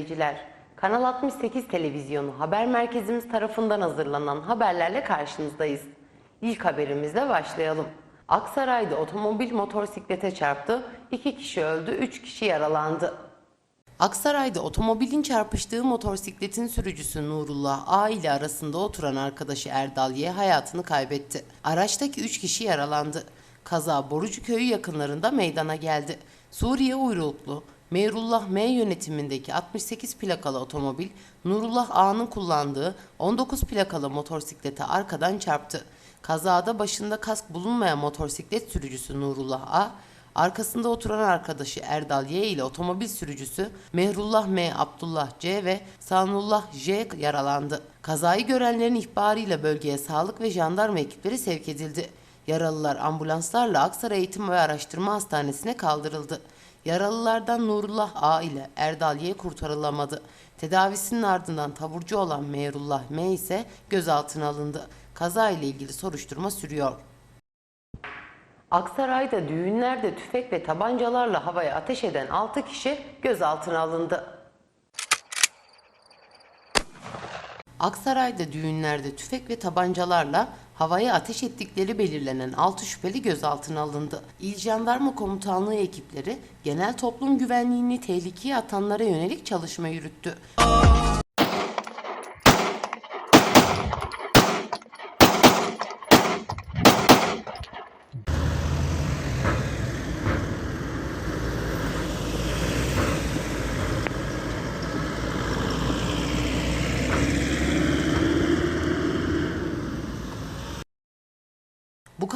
izleyiciler. Kanal 68 Televizyonu haber merkezimiz tarafından hazırlanan haberlerle karşınızdayız. İlk haberimizle başlayalım. Aksaray'da otomobil motosiklete çarptı, 2 kişi öldü, 3 kişi yaralandı. Aksaray'da otomobilin çarpıştığı motosikletin sürücüsü Nurullah A ile arasında oturan arkadaşı Erdal Y hayatını kaybetti. Araçtaki 3 kişi yaralandı. Kaza Borucu Köyü yakınlarında meydana geldi. Suriye uyruklu Meyrullah M yönetimindeki 68 plakalı otomobil Nurullah A'nın kullandığı 19 plakalı motosiklete arkadan çarptı. Kazada başında kask bulunmayan motosiklet sürücüsü Nurullah A, arkasında oturan arkadaşı Erdal Y ile otomobil sürücüsü Mehrullah M, Abdullah C ve Sanullah J yaralandı. Kazayı görenlerin ihbarıyla bölgeye sağlık ve jandarma ekipleri sevk edildi. Yaralılar ambulanslarla Aksaray Eğitim ve Araştırma Hastanesi'ne kaldırıldı. Yaralılardan Nurullah A ile Erdal Y kurtarılamadı. Tedavisinin ardından taburcu olan Meyrullah M ise gözaltına alındı. Kaza ile ilgili soruşturma sürüyor. Aksaray'da düğünlerde tüfek ve tabancalarla havaya ateş eden 6 kişi gözaltına alındı. Aksaray'da düğünlerde tüfek ve tabancalarla havaya ateş ettikleri belirlenen 6 şüpheli gözaltına alındı. İl Jandarma Komutanlığı ekipleri genel toplum güvenliğini tehlikeye atanlara yönelik çalışma yürüttü. Bu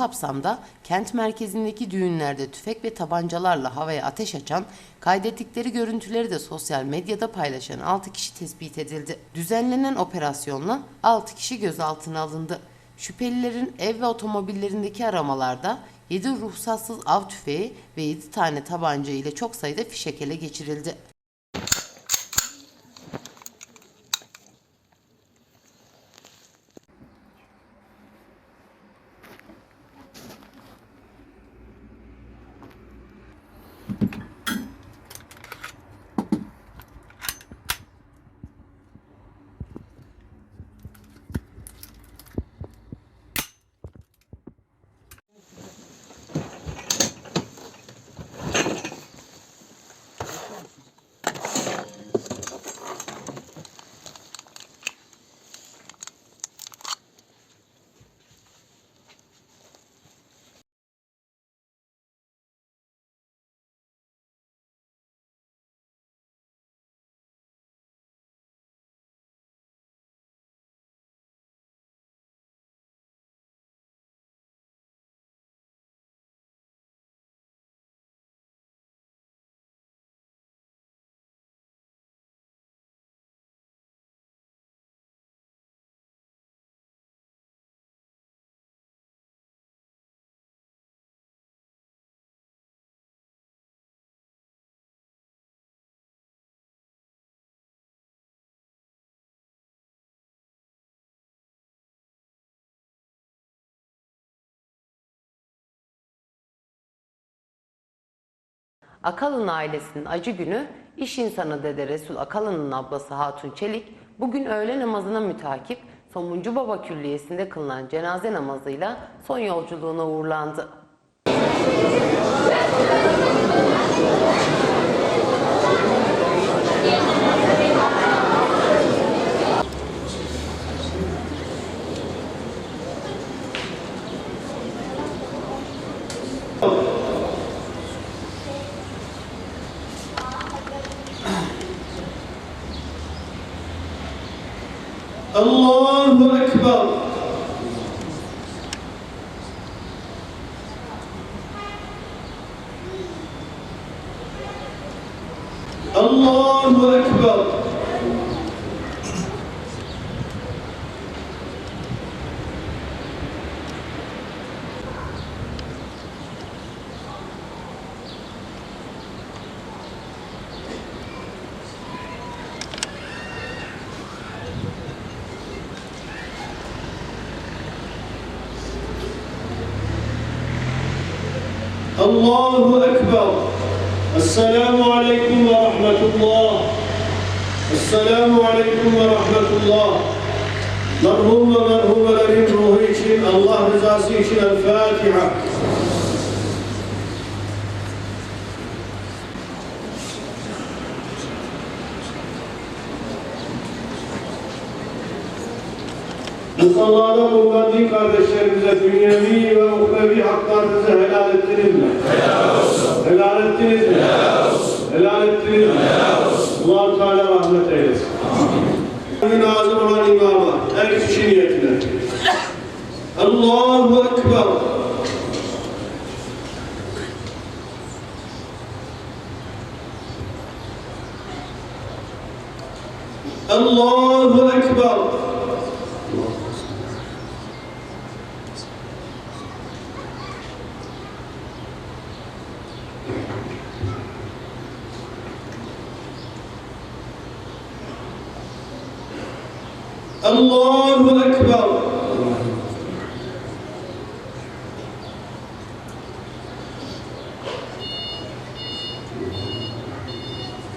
kapsamda kent merkezindeki düğünlerde tüfek ve tabancalarla havaya ateş açan, kaydettikleri görüntüleri de sosyal medyada paylaşan 6 kişi tespit edildi. Düzenlenen operasyonla 6 kişi gözaltına alındı. Şüphelilerin ev ve otomobillerindeki aramalarda 7 ruhsatsız av tüfeği ve 7 tane tabanca ile çok sayıda fişek ele geçirildi. Akalın ailesinin acı günü iş insanı Dede Resul Akalın'ın ablası Hatun Çelik bugün öğle namazına mütakip Somuncu Baba Külliyesi'nde kılınan cenaze namazıyla son yolculuğuna uğurlandı. Allahu Akbar. الله أكبر. السلام عليكم ورحمة الله. السلام عليكم ورحمة الله. مرهوم مرهوم لريم روحيك الله رزاسيك الفاتحة. İnsanlara bu maddi kardeşlerimize dünyevi ve ukrevi আলহামদুলিল্লাহ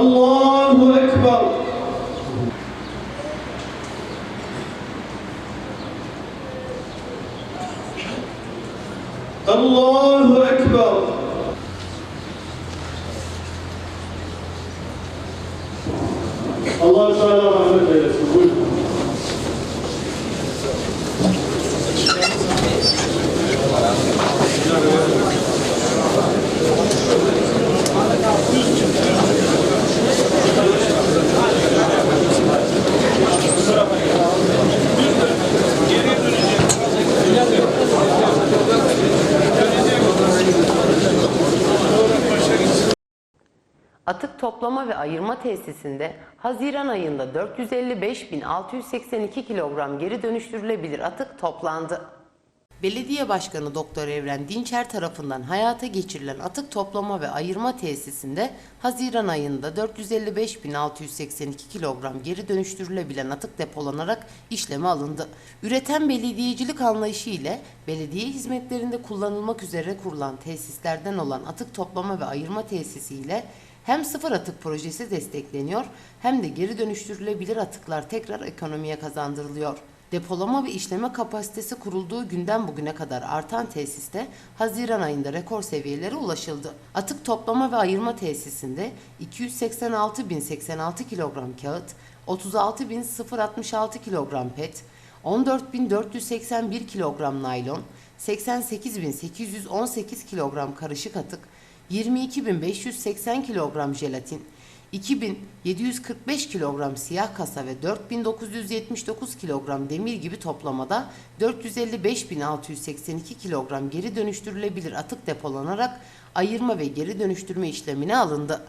الله أكبر. الله tesisinde Haziran ayında 455.682 kilogram geri dönüştürülebilir atık toplandı. Belediye Başkanı Doktor Evren Dinçer tarafından hayata geçirilen atık toplama ve ayırma tesisinde Haziran ayında 455.682 kilogram geri dönüştürülebilen atık depolanarak işleme alındı. Üreten belediyecilik anlayışı ile belediye hizmetlerinde kullanılmak üzere kurulan tesislerden olan atık toplama ve ayırma tesisi ile hem sıfır atık projesi destekleniyor hem de geri dönüştürülebilir atıklar tekrar ekonomiye kazandırılıyor. Depolama ve işleme kapasitesi kurulduğu günden bugüne kadar artan tesiste Haziran ayında rekor seviyelere ulaşıldı. Atık toplama ve ayırma tesisinde 286.086 kilogram kağıt, 36.066 kilogram pet, 14.481 kilogram naylon, 88.818 kilogram karışık atık, 22.580 kilogram jelatin, 2745 kilogram siyah kasa ve 4979 kilogram demir gibi toplamada 455.682 kilogram geri dönüştürülebilir atık depolanarak ayırma ve geri dönüştürme işlemine alındı.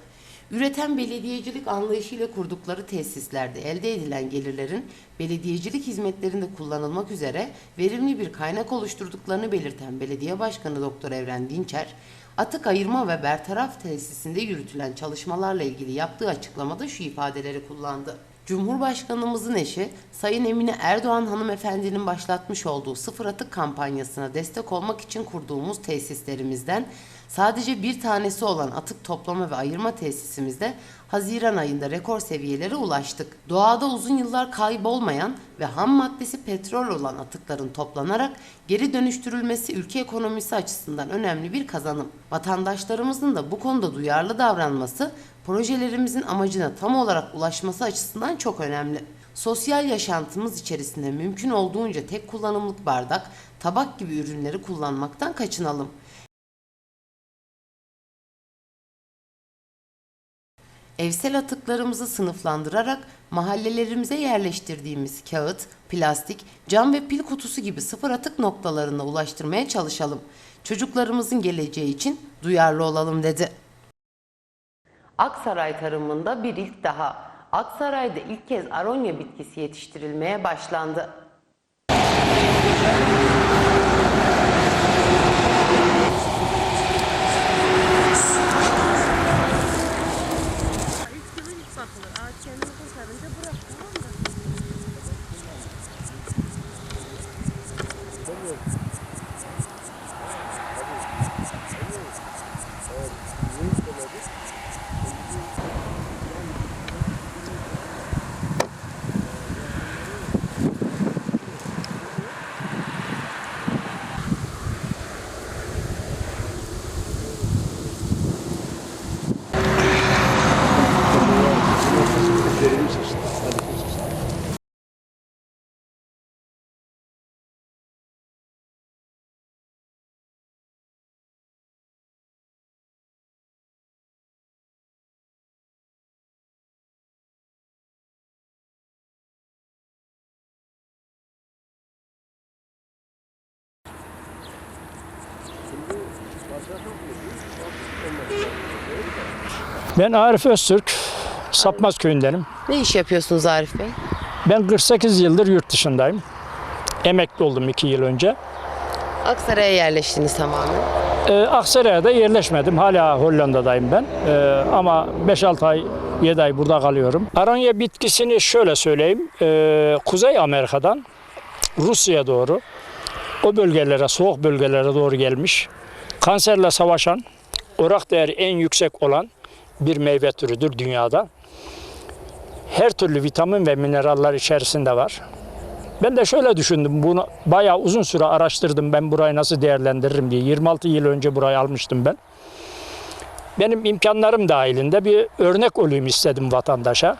Üreten belediyecilik anlayışıyla kurdukları tesislerde elde edilen gelirlerin belediyecilik hizmetlerinde kullanılmak üzere verimli bir kaynak oluşturduklarını belirten Belediye Başkanı Doktor Evren Dinçer, atık ayırma ve bertaraf tesisinde yürütülen çalışmalarla ilgili yaptığı açıklamada şu ifadeleri kullandı. Cumhurbaşkanımızın eşi Sayın Emine Erdoğan hanımefendinin başlatmış olduğu sıfır atık kampanyasına destek olmak için kurduğumuz tesislerimizden sadece bir tanesi olan atık toplama ve ayırma tesisimizde Haziran ayında rekor seviyelere ulaştık. Doğada uzun yıllar kaybolmayan ve ham maddesi petrol olan atıkların toplanarak geri dönüştürülmesi ülke ekonomisi açısından önemli bir kazanım. Vatandaşlarımızın da bu konuda duyarlı davranması projelerimizin amacına tam olarak ulaşması açısından çok önemli. Sosyal yaşantımız içerisinde mümkün olduğunca tek kullanımlık bardak, tabak gibi ürünleri kullanmaktan kaçınalım. Evsel atıklarımızı sınıflandırarak mahallelerimize yerleştirdiğimiz kağıt, plastik, cam ve pil kutusu gibi sıfır atık noktalarına ulaştırmaya çalışalım. Çocuklarımızın geleceği için duyarlı olalım dedi. Aksaray tarımında bir ilk daha. Aksaray'da ilk kez aronya bitkisi yetiştirilmeye başlandı. İlk gibi ilk bakılır. Ağaç kendini kurtarınca bırak tamam mı? Ben Arif Öztürk, Sapmaz köyündenim. Ne iş yapıyorsunuz Arif Bey? Ben 48 yıldır yurt dışındayım. Emekli oldum 2 yıl önce. Aksaray'a yerleştiniz tamamen. Ee, Aksaray'a da yerleşmedim. Hala Hollanda'dayım ben. Ee, ama 5-6 ay, 7 ay burada kalıyorum. Aronya bitkisini şöyle söyleyeyim. Ee, Kuzey Amerika'dan Rusya'ya doğru, o bölgelere, soğuk bölgelere doğru gelmiş. Kanserle savaşan, orak değeri en yüksek olan bir meyve türüdür dünyada. Her türlü vitamin ve mineraller içerisinde var. Ben de şöyle düşündüm. Bunu bayağı uzun süre araştırdım. Ben burayı nasıl değerlendiririm diye. 26 yıl önce burayı almıştım ben. Benim imkanlarım dahilinde bir örnek olayım istedim vatandaşa.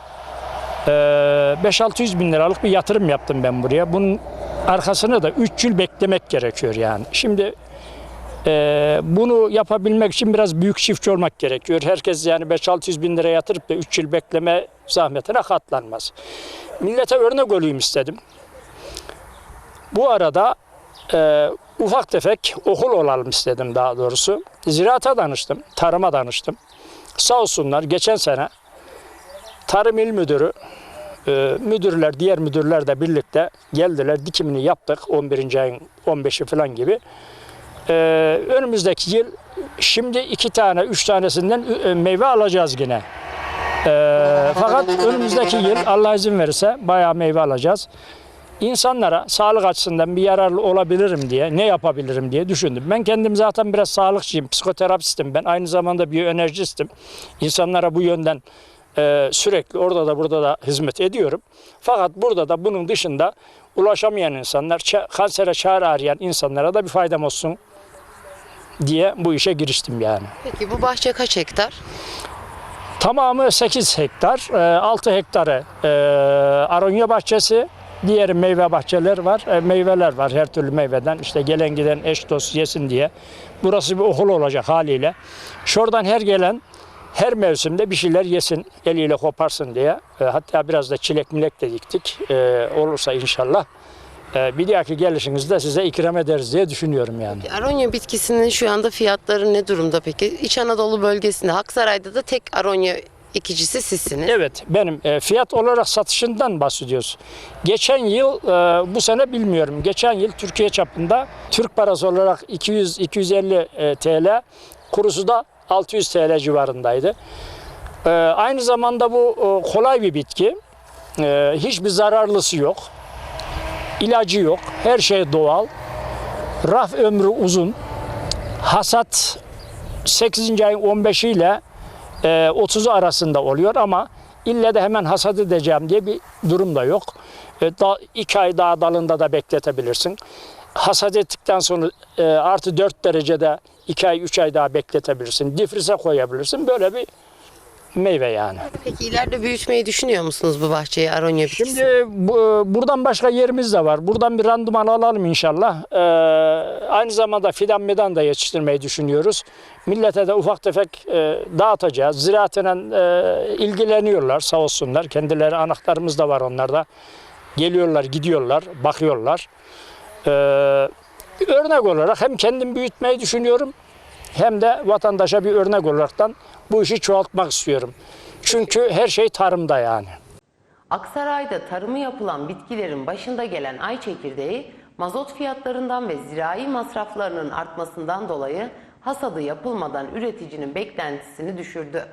Ee, 5-600 bin liralık bir yatırım yaptım ben buraya. Bunun arkasını da 3 yıl beklemek gerekiyor yani. Şimdi ee, bunu yapabilmek için biraz büyük çiftçi olmak gerekiyor. Herkes yani 5-600 bin lira yatırıp da 3 yıl bekleme zahmetine katlanmaz. Millete örnek olayım istedim. Bu arada e, ufak tefek okul olalım istedim daha doğrusu. Ziraata danıştım, tarıma danıştım. Sağ olsunlar geçen sene Tarım İl Müdürü, e, müdürler, diğer müdürler de birlikte geldiler. Dikimini yaptık 11. ayın 15'i falan gibi. Ee, önümüzdeki yıl şimdi iki tane, üç tanesinden e, meyve alacağız yine. Ee, fakat önümüzdeki yıl Allah izin verirse bayağı meyve alacağız. İnsanlara sağlık açısından bir yararlı olabilirim diye, ne yapabilirim diye düşündüm. Ben kendim zaten biraz sağlıkçıyım, psikoterapistim. Ben aynı zamanda biyoenerjistim. İnsanlara bu yönden e, sürekli orada da burada da hizmet ediyorum. Fakat burada da bunun dışında ulaşamayan insanlar, kansere çare arayan insanlara da bir faydam olsun diye bu işe giriştim yani. Peki bu bahçe kaç hektar? Tamamı 8 hektar, e, 6 hektarı e, aronya bahçesi, diğeri meyve bahçeler var, e, meyveler var her türlü meyveden. işte gelen giden eş dost yesin diye. Burası bir okul olacak haliyle. Şuradan her gelen her mevsimde bir şeyler yesin, eliyle koparsın diye. E, hatta biraz da çilek milek de diktik. E, olursa inşallah. E, bir dahaki gelişinizde size ikram ederiz diye düşünüyorum yani. Aronya bitkisinin şu anda fiyatları ne durumda peki? İç Anadolu bölgesinde, Aksaray'da da tek aronya ekicisi sizsiniz. Evet benim e, fiyat olarak satışından bahsediyoruz. Geçen yıl e, bu sene bilmiyorum. Geçen yıl Türkiye çapında Türk parası olarak 200-250 e, TL kurusu da 600 TL civarındaydı. E, aynı zamanda bu e, kolay bir bitki. E, hiçbir zararlısı yok. İlacı yok. Her şey doğal. Raf ömrü uzun. Hasat 8. ayın 15'i ile e, 30'u arasında oluyor ama ille de hemen hasat edeceğim diye bir durum da yok. E, da, iki ay daha dalında da bekletebilirsin. Hasat ettikten sonra e, artı 4 derecede 2 ay 3 ay daha bekletebilirsin. Difrize koyabilirsin. Böyle bir meyve yani. Peki ileride büyütmeyi düşünüyor musunuz bu bahçeyi aronya bitkisi? Şimdi bu, buradan başka yerimiz de var. Buradan bir randıman alalım inşallah. Ee, aynı zamanda fidan medan da yetiştirmeyi düşünüyoruz. Millete de ufak tefek e, dağıtacağız. Ziraatla e, ilgileniyorlar sağ olsunlar. Kendileri anahtarımız da var onlarda. Geliyorlar, gidiyorlar, bakıyorlar. Ee, örnek olarak hem kendim büyütmeyi düşünüyorum hem de vatandaşa bir örnek olaraktan bu işi çoğaltmak istiyorum. Çünkü her şey tarımda yani. Aksaray'da tarımı yapılan bitkilerin başında gelen ay çekirdeği mazot fiyatlarından ve zirai masraflarının artmasından dolayı hasadı yapılmadan üreticinin beklentisini düşürdü.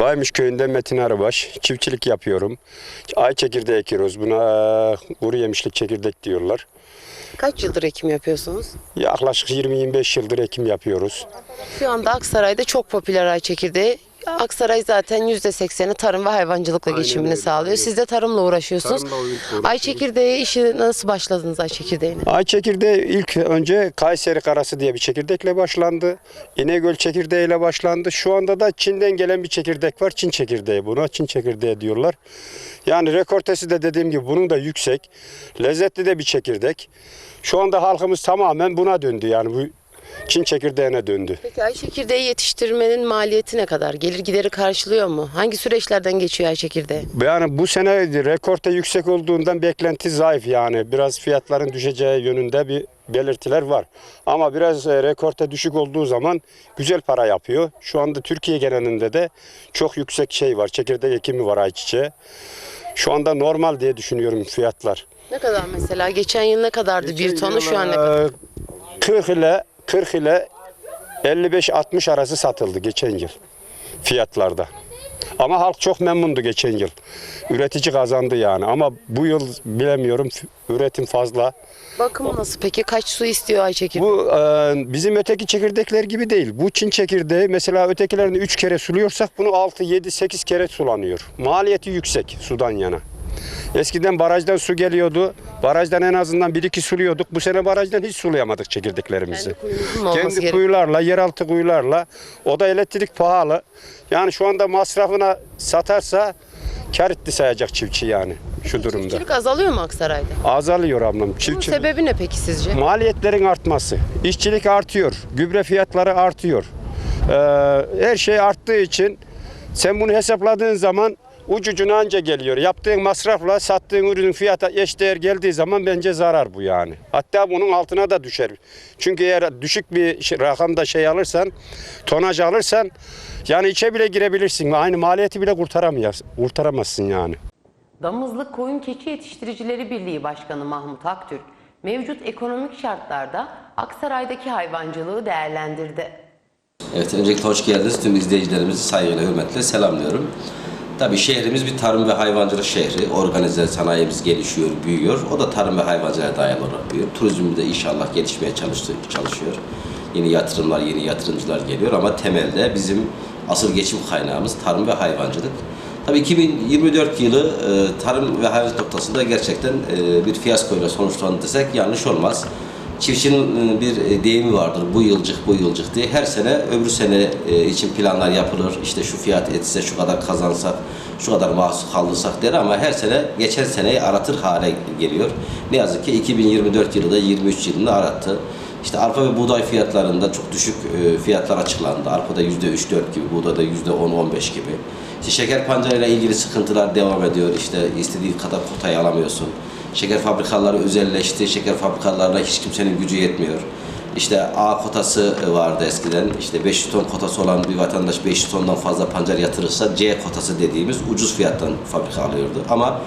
Baymış köyünde Metin Arıbaş. Çiftçilik yapıyorum. Ay çekirdeği ekiyoruz. Buna e, kuru yemişlik çekirdek diyorlar. Kaç yıldır ekim yapıyorsunuz? Yaklaşık 20-25 yıldır ekim yapıyoruz. Şu anda Aksaray'da çok popüler ay çekirdeği. Aksaray zaten %80'i tarım ve hayvancılıkla Aynen geçimini öyle, sağlıyor. aynen. Siz de tarımla uğraşıyorsunuz. Tarımla uğraşıyoruz. Ay çekirdeği işi nasıl başladınız ay çekirdeğine? Ay çekirdeği ilk önce Kayseri karası diye bir çekirdekle başlandı. İnegöl çekirdeğiyle başlandı. Şu anda da Çin'den gelen bir çekirdek var. Çin çekirdeği buna. Çin çekirdeği diyorlar. Yani rekortesi de dediğim gibi bunun da yüksek. Lezzetli de bir çekirdek. Şu anda halkımız tamamen buna döndü. Yani bu Çin çekirdeğine döndü. Peki ay çekirdeği yetiştirmenin maliyeti ne kadar? Gelir gideri karşılıyor mu? Hangi süreçlerden geçiyor ay çekirdeği? Yani bu sene rekorte yüksek olduğundan beklenti zayıf yani. Biraz fiyatların düşeceği yönünde bir belirtiler var. Ama biraz e, rekorte düşük olduğu zaman güzel para yapıyor. Şu anda Türkiye genelinde de çok yüksek şey var. Çekirdek ekimi var ayçiçeği. Şu anda normal diye düşünüyorum fiyatlar. Ne kadar mesela? Geçen yıl ne kadardı bir tonu şu an ne kadar? Ee, 40 ile 40 ile 55-60 arası satıldı geçen yıl fiyatlarda. Ama halk çok memnundu geçen yıl. Üretici kazandı yani ama bu yıl bilemiyorum üretim fazla. Bakımı nasıl peki? Kaç su istiyor ay çekirdeği? Bu e, bizim öteki çekirdekler gibi değil. Bu Çin çekirdeği mesela ötekilerini 3 kere suluyorsak bunu 6, 7, 8 kere sulanıyor. Maliyeti yüksek sudan yana. Eskiden barajdan su geliyordu. Barajdan en azından 1-2 suluyorduk. Bu sene barajdan hiç sulayamadık çekirdeklerimizi. Kendi Kendi kuyularla, yeraltı kuyularla. O da elektrik pahalı. Yani şu anda masrafına satarsa kar etti sayacak çiftçi yani şu durumda. Çiftçilik azalıyor mu Aksaray'da? Azalıyor ablam. Bunun Çiftçi... sebebi ne peki sizce? Maliyetlerin artması, işçilik artıyor, gübre fiyatları artıyor. Ee, her şey arttığı için sen bunu hesapladığın zaman ucucuna anca geliyor. Yaptığın masrafla sattığın ürünün fiyatı eşdeğer geldiği zaman bence zarar bu yani. Hatta bunun altına da düşer. Çünkü eğer düşük bir şey- rakamda şey alırsan, tonaj alırsan yani içe bile girebilirsin. Aynı maliyeti bile kurtaramıyorsun, kurtaramazsın yani. Damızlık Koyun Keçi Yetiştiricileri Birliği Başkanı Mahmut Aktürk, mevcut ekonomik şartlarda Aksaray'daki hayvancılığı değerlendirdi. Evet, öncelikle hoş geldiniz. Tüm izleyicilerimizi saygıyla, hürmetle selamlıyorum. Tabii şehrimiz bir tarım ve hayvancılık şehri. Organize sanayimiz gelişiyor, büyüyor. O da tarım ve hayvancılığa dayalı olarak büyüyor. Turizm de inşallah gelişmeye çalıştı, çalışıyor. Yeni yatırımlar, yeni yatırımcılar geliyor ama temelde bizim asıl geçim kaynağımız tarım ve hayvancılık. Tabii 2024 yılı e, tarım ve hayvancılık noktasında gerçekten e, bir fiyaskoyla sonuçlandı desek yanlış olmaz. Çiftçinin e, bir e, deyimi vardır. Bu yılcık, bu yılcık diye. Her sene öbür sene e, için planlar yapılır. İşte şu fiyat etse, şu kadar kazansak, şu kadar mahsul kaldırsak der ama her sene geçen seneyi aratır hale geliyor. Ne yazık ki 2024 yılı da 23 yılını arattı. İşte arpa ve buğday fiyatlarında çok düşük fiyatlar açıklandı. Arpada %3-4 gibi, buğdayda %10-15 gibi. İşte şeker pancarıyla ilgili sıkıntılar devam ediyor. İşte istediğin kadar kotayı alamıyorsun. Şeker fabrikaları özelleşti. Şeker fabrikalarına hiç kimsenin gücü yetmiyor. İşte A kotası vardı eskiden. İşte 500 ton kotası olan bir vatandaş 500 tondan fazla pancar yatırırsa C kotası dediğimiz ucuz fiyattan fabrika alıyordu. Ama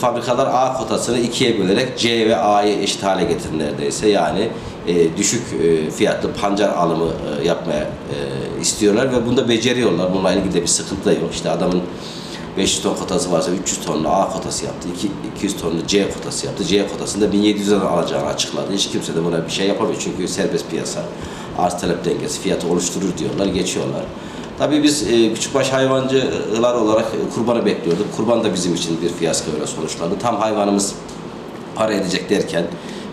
fabrikalar A kotasını ikiye bölerek C ve A'yı eşit hale getirdi neredeyse. Yani e, düşük e, fiyatlı pancar alımı e, yapmaya e, istiyorlar ve bunda beceriyorlar. Bununla ilgili de bir sıkıntı da yok. İşte adamın 500 ton kotası varsa 300 tonlu A kotası yaptı, iki- 200 tonlu C kotası yaptı. C kotasında 1700 lira alacağını açıkladı. Hiç kimse de buna bir şey yapamıyor çünkü serbest piyasa, arz talep dengesi fiyatı oluşturur diyorlar, geçiyorlar. Tabii biz e, küçükbaş hayvancılar olarak e, kurbanı bekliyorduk. Kurban da bizim için bir fiyasko öyle sonuçlandı. Tam hayvanımız para edecek derken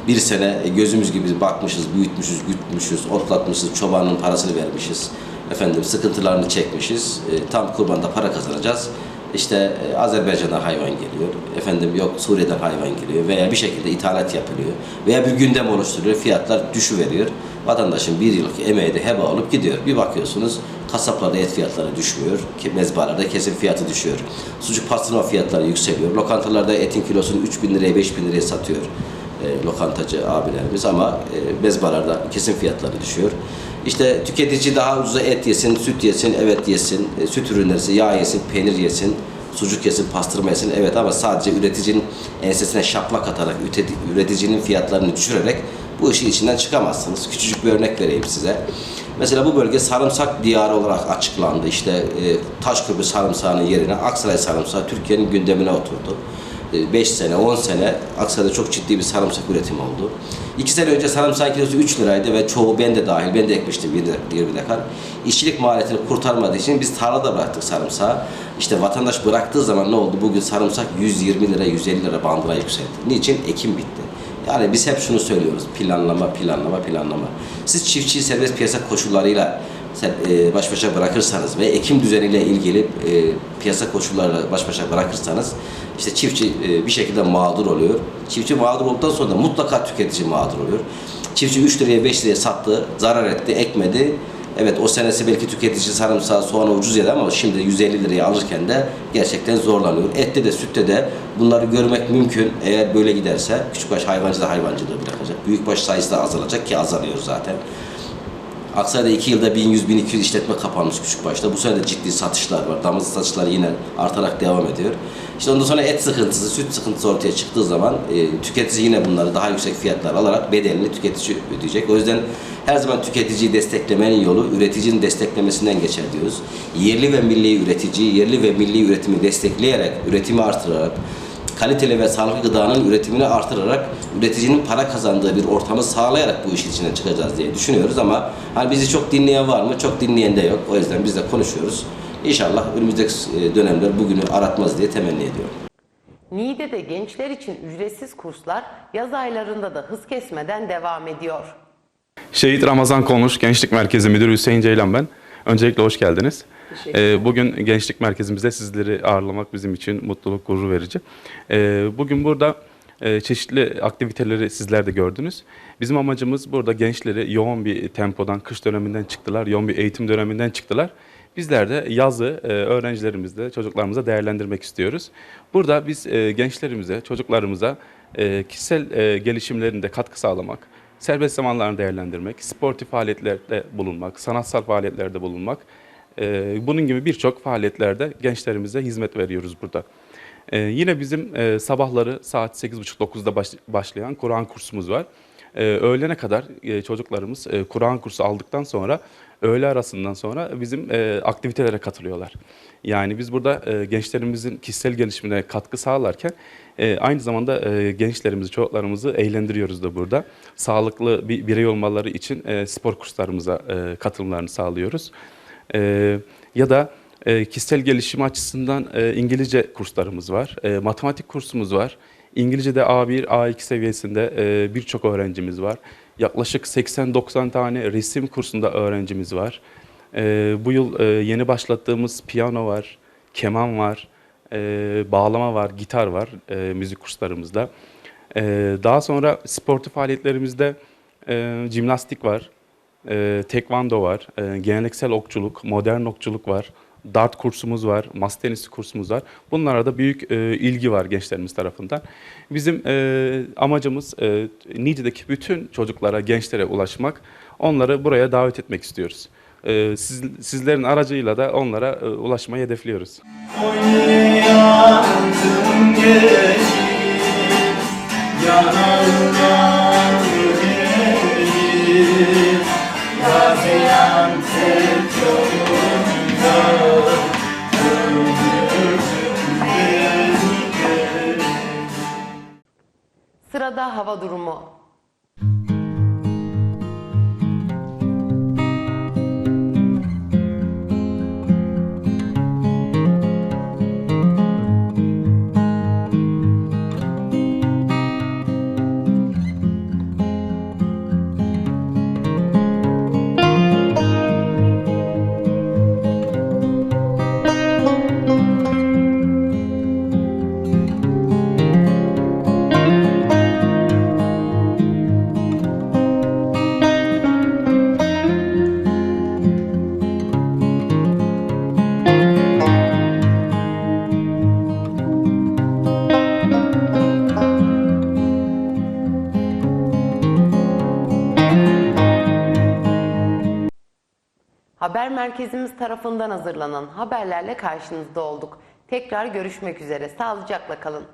bir sene e, gözümüz gibi bakmışız, büyütmüşüz, gütmüşüz, otlatmışız, çobanın parasını vermişiz. Efendim sıkıntılarını çekmişiz. E, tam kurbanda para kazanacağız. İşte e, Azerbaycan'dan hayvan geliyor. Efendim yok Suriye'den hayvan geliyor veya bir şekilde ithalat yapılıyor. Veya bir gündem oluşturuyor. Fiyatlar düşüveriyor. Vatandaşın bir yıllık emeği de heba olup gidiyor. Bir bakıyorsunuz kasaplarda et fiyatları düşmüyor. Mezbalarda kesim fiyatı düşüyor. Sucuk pastırma fiyatları yükseliyor. Lokantalarda etin kilosunu 3 bin liraya 5 bin liraya satıyor e, lokantacı abilerimiz ama e, mezbalarda kesim fiyatları düşüyor. İşte tüketici daha ucuza et yesin, süt yesin, evet yesin, e, süt ürünleri, yağ yesin, peynir yesin, sucuk yesin, pastırma yesin, evet ama sadece üreticinin ensesine şaplak atarak, üreticinin fiyatlarını düşürerek bu işin içinden çıkamazsınız. Küçücük bir örnek vereyim size. Mesela bu bölge sarımsak diyarı olarak açıklandı. İşte e, Taşköprü sarımsağının yerine Aksaray sarımsağı Türkiye'nin gündemine oturdu. 5 sene, 10 sene Aksaray'da çok ciddi bir sarımsak üretimi oldu. 2 sene önce sarımsak kilosu 3 liraydı ve çoğu ben de dahil, ben de ekmiştim bir, de- bir dekar. İşçilik maliyetini kurtarmadığı için biz tarlada bıraktık sarımsağı. İşte vatandaş bıraktığı zaman ne oldu? Bugün sarımsak 120 lira, 150 lira bandına yükseldi. Niçin? Ekim bitti. Yani biz hep şunu söylüyoruz. Planlama, planlama, planlama. Siz çiftçiyi serbest piyasa koşullarıyla sen, e, baş başa bırakırsanız ve ekim düzeniyle ilgili e, piyasa koşullarıyla baş başa bırakırsanız işte çiftçi e, bir şekilde mağdur oluyor. Çiftçi mağdur olduktan sonra da mutlaka tüketici mağdur oluyor. Çiftçi 3 liraya 5 liraya sattı, zarar etti, ekmedi. Evet o senesi belki tüketici sarımsağı, soğanı ucuz yedi ama şimdi 150 liraya alırken de gerçekten zorlanıyor. Ette de sütte de bunları görmek mümkün. Eğer böyle giderse küçükbaş hayvancı da hayvancılığı bırakacak. Büyükbaş sayısı da azalacak ki azalıyor zaten. Aksaray'da 2 yılda 1100-1200 işletme kapanmış küçük başta. Bu sene de ciddi satışlar var. Damızlık satışları yine artarak devam ediyor. İşte ondan sonra et sıkıntısı, süt sıkıntısı ortaya çıktığı zaman e, tüketici yine bunları daha yüksek fiyatlar alarak bedelini tüketici ödeyecek. O yüzden her zaman tüketiciyi desteklemenin yolu üreticinin desteklemesinden geçer diyoruz. Yerli ve milli üretici, yerli ve milli üretimi destekleyerek, üretimi artırarak, kaliteli ve sağlıklı gıdanın üretimini artırarak üreticinin para kazandığı bir ortamı sağlayarak bu işin içinden çıkacağız diye düşünüyoruz ama hani bizi çok dinleyen var mı? Çok dinleyen de yok. O yüzden biz de konuşuyoruz. İnşallah önümüzdeki e, dönemler bugünü aratmaz diye temenni ediyorum. Niğde'de gençler için ücretsiz kurslar yaz aylarında da hız kesmeden devam ediyor. Şehit Ramazan Konuş Gençlik Merkezi Müdürü Hüseyin Ceylan ben. Öncelikle hoş geldiniz. Ee, bugün Gençlik Merkezimizde sizleri ağırlamak bizim için mutluluk, gurur verici. Ee, bugün burada e, çeşitli aktiviteleri sizler de gördünüz. Bizim amacımız burada gençleri yoğun bir tempodan, kış döneminden çıktılar, yoğun bir eğitim döneminden çıktılar. Bizler de yazı e, öğrencilerimizle, çocuklarımıza değerlendirmek istiyoruz. Burada biz e, gençlerimize, çocuklarımıza e, kişisel e, gelişimlerinde katkı sağlamak, serbest zamanlarını değerlendirmek, sportif faaliyetlerde bulunmak, sanatsal faaliyetlerde bulunmak, e, bunun gibi birçok faaliyetlerde gençlerimize hizmet veriyoruz burada. E, yine bizim e, sabahları saat 8.30-9'da baş- başlayan Kur'an kursumuz var. E, öğlene kadar e, çocuklarımız e, Kur'an kursu aldıktan sonra öğle arasından sonra bizim e, aktivitelere katılıyorlar. Yani biz burada e, gençlerimizin kişisel gelişimine katkı sağlarken e, aynı zamanda e, gençlerimizi, çocuklarımızı eğlendiriyoruz da burada. Sağlıklı bir birey olmaları için e, spor kurslarımıza e, katılımlarını sağlıyoruz. E, ya da e, kişisel gelişim açısından e, İngilizce kurslarımız var, e, matematik kursumuz var. İngilizce'de A1, A2 seviyesinde e, birçok öğrencimiz var. Yaklaşık 80-90 tane resim kursunda öğrencimiz var. E, bu yıl e, yeni başlattığımız piyano var, keman var, e, bağlama var, gitar var e, müzik kurslarımızda. E, daha sonra sportif faaliyetlerimizde e, jimnastik var, e, tekvando var, e, geleneksel okçuluk, modern okçuluk var, dart kursumuz var, masa tenisi kursumuz var. Bunlara da büyük e, ilgi var gençlerimiz tarafından. Bizim e, amacımız e, Niğde'deki bütün çocuklara, gençlere ulaşmak, onları buraya davet etmek istiyoruz. E, siz, sizlerin aracıyla da onlara e, ulaşmayı hedefliyoruz. Yandım geçip Sırada hava durumu. Merkezimiz tarafından hazırlanan haberlerle karşınızda olduk. Tekrar görüşmek üzere. Sağlıcakla kalın.